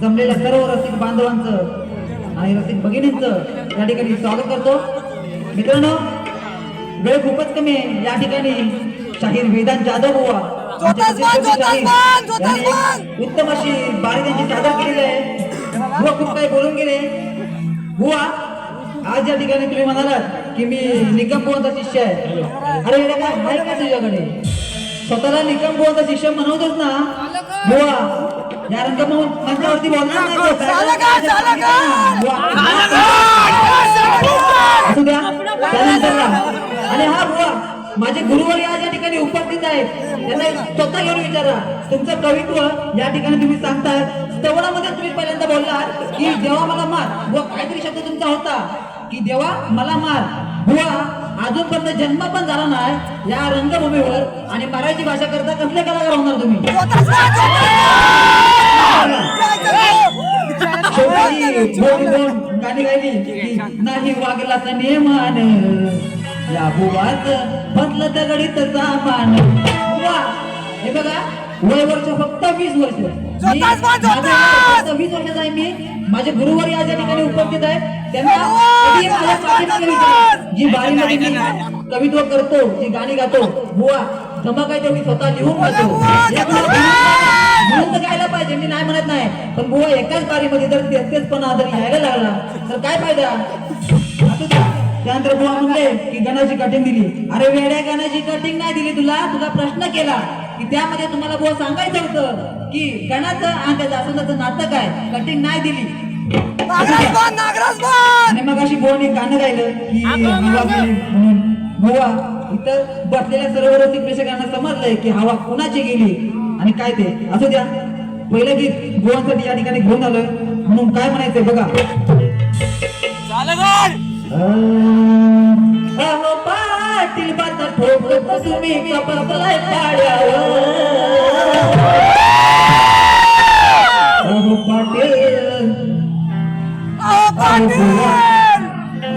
जमलेल्या सर्व रसिक बांधवांचं आणि रसिक भगिनींचं या ठिकाणी स्वागत करतो मित्रांनो वेळ खूपच कमी आहे या ठिकाणी शाहीर वेदांत जाधव बुवा उत्तम अशी बारी त्यांची सादर केलेली आहे बुवा खूप काही बोलून गेले बुवा आज या ठिकाणी तुम्ही म्हणालात की मी निकम बुवांचा शिष्य आहे अरे काय आहे का तुझ्याकडे स्वतःला निकम बुवांचा शिष्य म्हणवतोच ना बुवा या रंग मंचावरती बोलणार असू द्या त्यानंतरला. आणि हा बुवा माझे गुरुवर या ज्या ठिकाणी उपस्थित आहेत त्यांना स्वतः घेऊन विचारा. तुमचं कवित्व या ठिकाणी तुम्ही सांगताय. की देवा मला मार. बुवा काहीतरी शब्द तुमचा होता की देवा मला मार. बुवा अजूनपर्यंत जन्म पण झाला नाही. या रंगभूमीवर आणि मराठी भाषा करता कसले कलाकार होणार तुम्ही? गाणी गायली. नाही वागला तर नेमान. या बुवाच बसलं दगडीत सामान बुवा हे बघा. वय वर्ष फक्त वीस वर्ष. मी- वीस वर्षाचा आहे. मी माझे गुरुवर या ठिकाणी उपस्थित आहे. त्यांना. जी बारीमध्ये मी कवित्व करतो जी गाणी गातो बुवा धमक आहे तेवढी स्वतः लिहून गातो म्हणून गायला पाहिजे मी नाही म्हणत नाही. पण बुवा एकाच बारीमध्ये जर तेच तेचपणा जर यायला लागला तर काय फायदा. त्यानंतर बुवा म्हणले की गणाची कटिंग दिली. अरे वेड्या गणाची कटिंग नाही दिली तुला तुला प्रश्न केला. की त्यामध्ये तुम्हाला बुवा सांगायचं होतं की गणाचं आणि त्या जासवंदाचं नातं काय? कटिंग नाही दिली. आणि मग अशी बुवाने गाणं गायलं की हवा गेली म्हणून बुवा इथं बसलेल्या सर्व रसिक प्रेक्षकांना समजलंय की हवा कुणाची गेली आणि काय ते. असू द्या. पहिलं गीत बुवांसाठी या ठिकाणी घेऊन आलोय. म्हणून काय म्हणायचंय बघा. पाटील बाता ठोकत तुम्ही कपलाय पाड्यावर.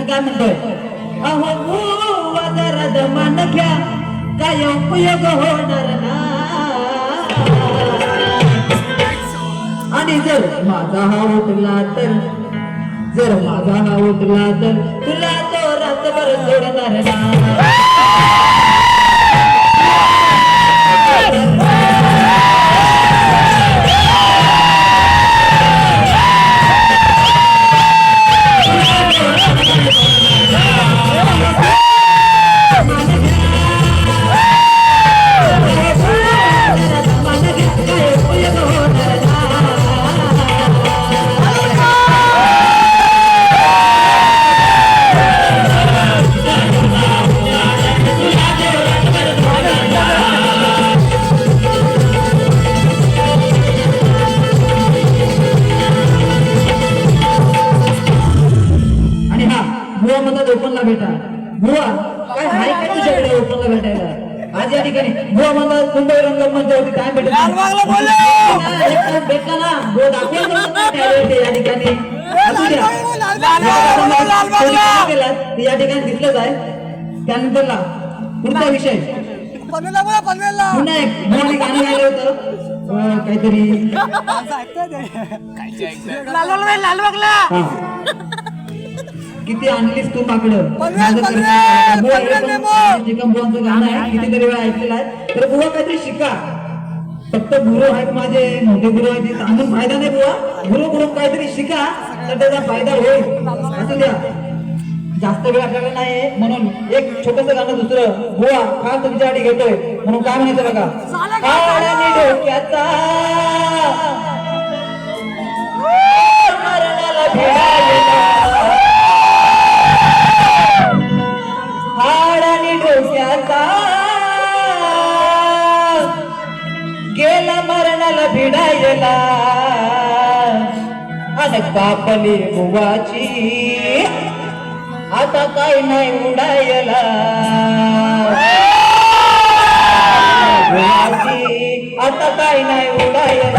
काय म्हणतोय? अहो दमान घ्या. काय उपयोग होणार ना? आणि जर माझा हा उठला तर जर माझा हा उठला तर तुला तो रातभर सोडणार ना? Yeah! द्या. लालबागला बोलले, लालबागला. कोणी काय केलं ते या ठिकाणी दिसलंच आहे. त्यानंतरला पुढचा विषय. पुन्हा एक गाणं गायलं होतं. काहीतरी. किती आणलीस तू माकडं? माझं हे गाणं आहे कितीतरी वेळा ऐकलेलं आहे. तर बुवा काहीतरी शिका. फक्त गुरु आहेत माझे मोठे गुरु आहेत. सांगून फायदा नाही बुवा. गुरु गुरु काहीतरी शिका तर त्याचा फायदा होईल. असं द्या. जास्त वेळ आपल्याला नाही म्हणून एक छोटस गाणं दुसरं. बुवा खास तुमच्यासाठी घेतोय? म्हणून काय म्हणायचं बघा? का? काळ्याने डोक्याचा मरणाला भिडायला अनक बापली बुवाची. आता काय नाही उडायला. आता काय नाही उडायला.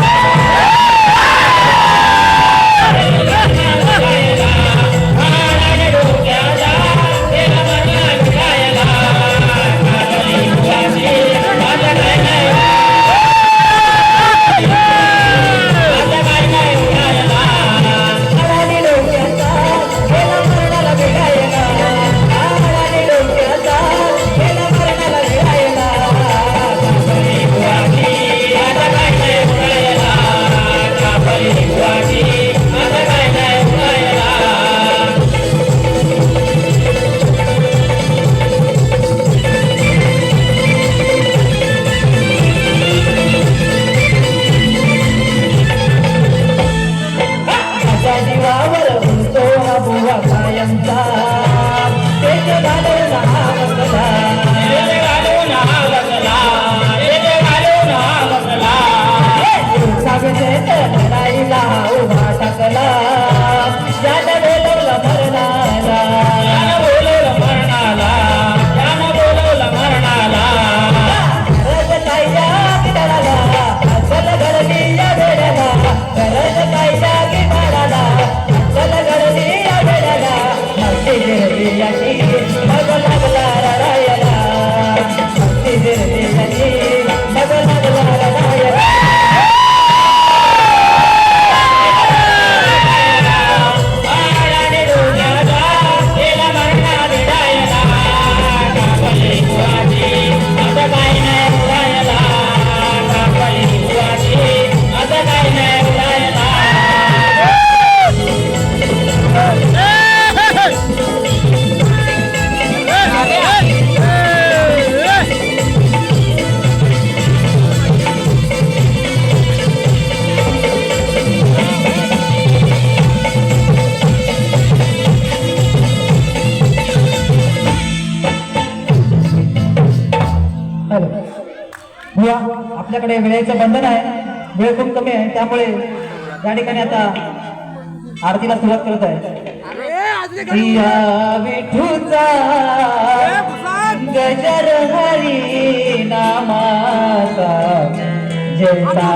आपल्याकडे वेळेचं बंधन आहे. वेळ खूप कमी आहे. त्यामुळे या ठिकाणी आता आरतीला सुरुवात करत आहे. विठूचा गजर हरी नामाचा. जयता